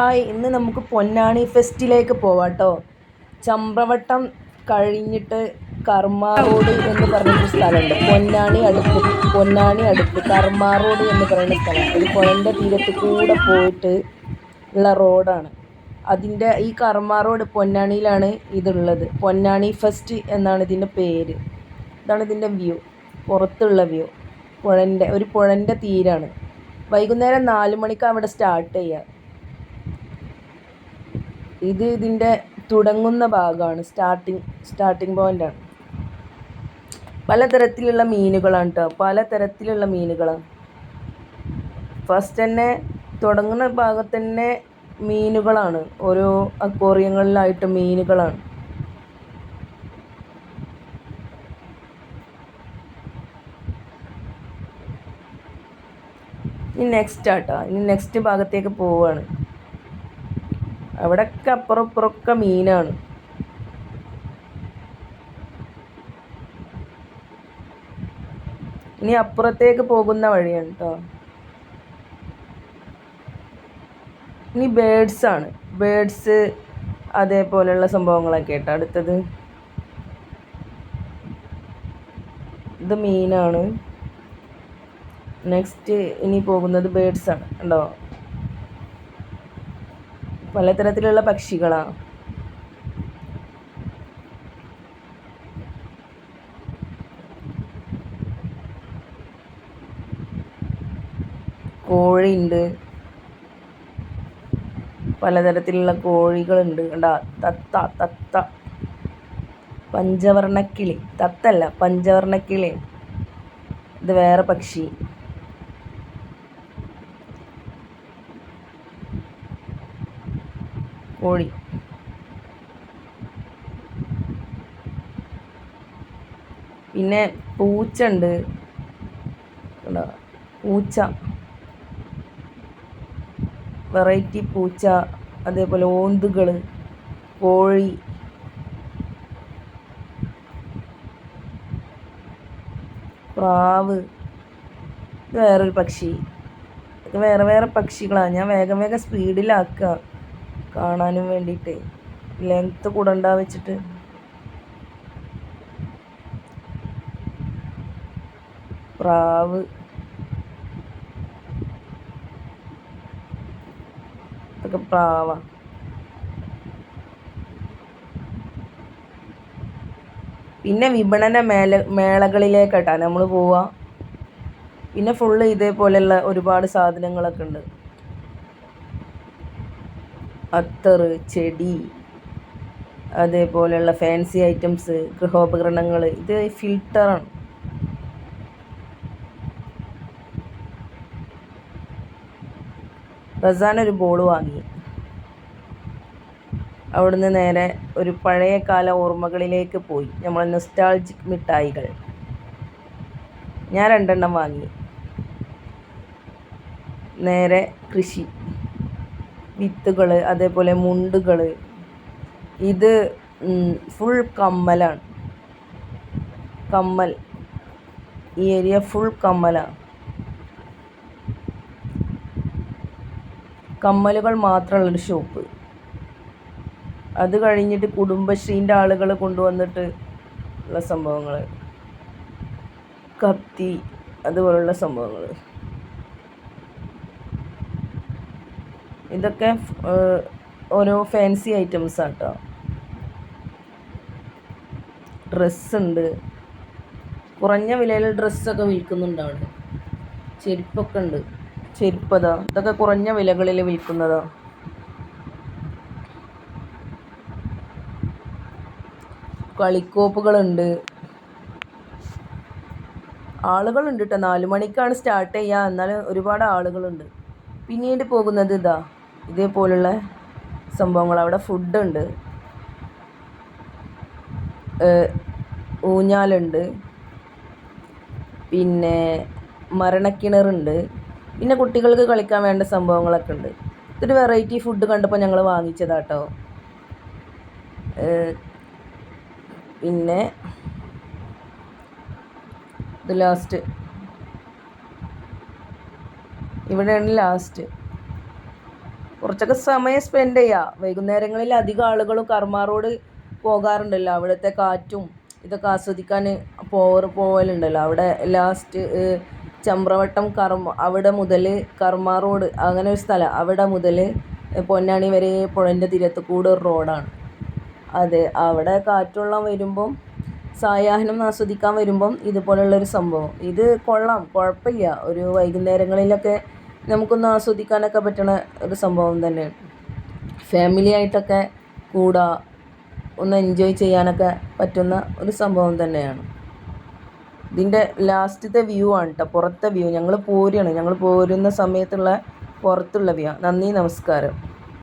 Hi ഇന്ന് നമുക്ക് പൊന്നാണി ഫെസ്റ്റിലേക്ക് പോവാട്ടോ ചമ്പ്രവട്ടം കഴിഞ്ഞിട്ട് കർമ്മ റോഡ് എന്ന് പറഞ്ഞൊരു സ്ഥലമുണ്ട്. പൊന്നാണി അടുത്ത് പൊന്നാണി അടുത്ത് കർമ്മ റോഡ് എന്ന് പറയുന്ന സ്ഥലം. ഒരു പുഴന്റെ തീരത്ത് കൂടെ പോയിട്ട് ഉള്ള റോഡാണ്. അതിന്റെ ഈ കർമ്മ റോഡ് പൊന്നാണിയിലാണ് ഇതുള്ളത്. പൊന്നാണി ഫെസ്റ്റ് എന്നാണ് ഇതിന്റെ പേര്. ഇതാണ് ഇതിന്റെ വ്യൂ. പുറത്തുള്ള വ്യൂ. പുഴന്റെ ഒരു പുഴന്റെ തീരാണ്. വൈകുന്നേരം നാല് മണിക്ക് അവിടെ സ്റ്റാർട്ട് ചെയ്യുക. ഇത് ഇതിന്റെ തുടങ്ങുന്ന ഭാഗമാണ്. സ്റ്റാർട്ടിങ് സ്റ്റാർട്ടിങ് പോയിന്റാണ് പലതരത്തിലുള്ള മീനുകളാണ് കേട്ടോ പലതരത്തിലുള്ള മീനുകളാണ്. ഫസ്റ്റ് തന്നെ തുടങ്ങുന്ന ഭാഗത്ത് തന്നെ മീനുകളാണ്. ഓരോ അക്വോറിയങ്ങളിലായിട്ട് മീനുകളാണ്. ഇനി നെക്സ്റ്റ് ആട്ടോ. ഇനി നെക്സ്റ്റ് ഭാഗത്തേക്ക് പോവുകയാണ് അവിടെയൊക്കെ അപ്പുറം മീനാണ്. ഇനി അപ്പുറത്തേക്ക് പോകുന്ന വഴിയാണ് കേട്ടോ ഇനി ബേഡ്സ് ആണ്. ബേഡ്സ് അതേപോലെയുള്ള സംഭവങ്ങളൊക്കെ കേട്ടോ. അടുത്തത്. ഇത് മീനാണ്. നെക്സ്റ്റ് ഇനി പോകുന്നത് ബേഡ്സ് ആണ്. ഉണ്ടോ പലതരത്തിലുള്ള പക്ഷികളാണ് കോഴിയുണ്ട് പലതരത്തിലുള്ള കോഴികളുണ്ട്. കണ്ടാ തത്ത തത്ത. പഞ്ചവർണക്കിളി തത്തല്ല പഞ്ചവർണക്കിളി ഇത് വേറെ പക്ഷി. കോഴി. പിന്നെ പൂച്ച ഉണ്ട് പൂച്ച. വെറൈറ്റി പൂച്ച അതേപോലെ ഓന്തുകൾ കോഴി. പ്രാവ്. വേറൊരു പക്ഷി. വേറെ വേറെ പക്ഷികളാണ് ഞാൻ വേഗം വേഗം സ്പീഡിലാക്കുക കാണാനും വേണ്ടിയിട്ട് ലെങ്ത്ത് കൂടണ്ട വെച്ചിട്ട്. പ്രാവ്. ഇതൊക്കെ പ്രാവ. പിന്നെ വിപണന മേല മേളകളിലേക്കട്ടാ നമ്മൾ പോവുക പിന്നെ ഫുള്ള് ഇതേപോലെയുള്ള ഒരുപാട് സാധനങ്ങളൊക്കെ ഉണ്ട്. അത്തർ ചെടി അതേപോലെയുള്ള ഫാൻസി ഐറ്റംസ് ഗൃഹോപകരണങ്ങൾ ഇത് ഫിൽട്ടറാണ് റസാൻ ഒരു ബോൾ വാങ്ങി. അവിടുന്ന് നേരെ ഒരു പഴയ കാല ഓർമ്മകളിലേക്ക് പോയി. നമ്മൾ നൊസ്റ്റാൾജിക് മിഠായികൾ. ഞാൻ രണ്ടെണ്ണം വാങ്ങി. നേരെ കൃഷി. വിത്തുകൾ അതേപോലെ മുണ്ടുകൾ ഇത് ഫുൾ കമ്മലാണ്. കമ്മൽ. ഈ ഏരിയ ഫുൾ കമ്മലാണ് കമ്മലുകൾ മാത്രമുള്ളൊരു ഷോപ്പ്. അത് കഴിഞ്ഞിട്ട് കുടുംബശ്രീന്റെ ആളുകൾ കൊണ്ടുവന്നിട്ട് ഉള്ള സംഭവങ്ങൾ കത്തി അതുപോലുള്ള സംഭവങ്ങൾ ഇതൊക്കെ ഓരോ ഫാൻസി ഐറ്റംസ് ആട്ടോ ഡ്രസ്സുണ്ട്. കുറഞ്ഞ വിലയിൽ ഡ്രസ്സൊക്കെ വിൽക്കുന്നുണ്ട് അവിടെ. ചെരുപ്പൊക്കെ ഉണ്ട്. ചെരുപ്പതാ ഇതൊക്കെ കുറഞ്ഞ വിലകളിൽ വിൽക്കുന്നതാ. കളിക്കോപ്പുകളുണ്ട്. ആളുകളുണ്ട് കേട്ടോ നാല് മണിക്കാണ് സ്റ്റാർട്ട് ചെയ്യുക എന്നാലും ഒരുപാട് ആളുകളുണ്ട്. പിന്നീട് പോകുന്നത് ഇതാ. ഇതേപോലുള്ള സംഭവങ്ങൾ അവിടെ ഫുഡുണ്ട് ഊഞ്ഞാലുണ്ട്. പിന്നെ മരണക്കിണറുണ്ട്. പിന്നെ കുട്ടികൾക്ക് കളിക്കാൻ വേണ്ട സംഭവങ്ങളൊക്കെ ഉണ്ട്. ഇതൊരു വെറൈറ്റി ഫുഡ് കണ്ടപ്പോൾ ഞങ്ങൾ വാങ്ങിച്ചതാട്ടോ. പിന്നെ ഇത് ലാസ്റ്റ്. ഇവിടെയാണ് ലാസ്റ്റ്. കുറച്ചൊക്കെ സമയം സ്പെൻഡ് ചെയ്യുക വൈകുന്നേരങ്ങളിൽ അധികം ആളുകളും കർമ്മ റോഡ് പോകാറുണ്ടല്ലോ. അവിടുത്തെ കാറ്റും ഇതൊക്കെ ആസ്വദിക്കാൻ പോവർ പോവലുണ്ടല്ലോ. അവിടെ ലാസ്റ്റ് ചമ്രവട്ടം കർമ്മ അവിടെ മുതൽ കർമ്മ റോഡ് അങ്ങനെ ഒരു സ്ഥലം. അവിടെ മുതൽ പൊന്നാണി വരെ പുഴന്റെ തീരത്ത് കൂടെ ഒരു റോഡാണ് അതെ അവിടെ കാറ്റുള്ളം വരുമ്പം സായാഹ്നം ആസ്വദിക്കാൻ വരുമ്പം ഇതുപോലുള്ളൊരു സംഭവം. ഇത് കൊള്ളാം കുഴപ്പമില്ല. ഒരു വൈകുന്നേരങ്ങളിലൊക്കെ നമുക്കൊന്ന് ആസ്വദിക്കാനൊക്കെ പറ്റണ ഒരു സംഭവം തന്നെ. ഫാമിലി ആയിട്ടൊക്കെ കൂടാ ഒന്ന് എൻജോയ് ചെയ്യാനൊക്കെ പറ്റുന്ന ഒരു സംഭവം തന്നെയാണ്. ഇതിന്റെ ലാസ്റ്റത്തെ വ്യൂ ആണ് കേട്ടോ പുറത്തെ വ്യൂ ഞങ്ങൾ പോരുകയാണ്. ഞങ്ങൾ പോരുന്ന സമയത്തുള്ള പുറത്തുള്ള വ്യൂ നന്ദി നമസ്കാരം.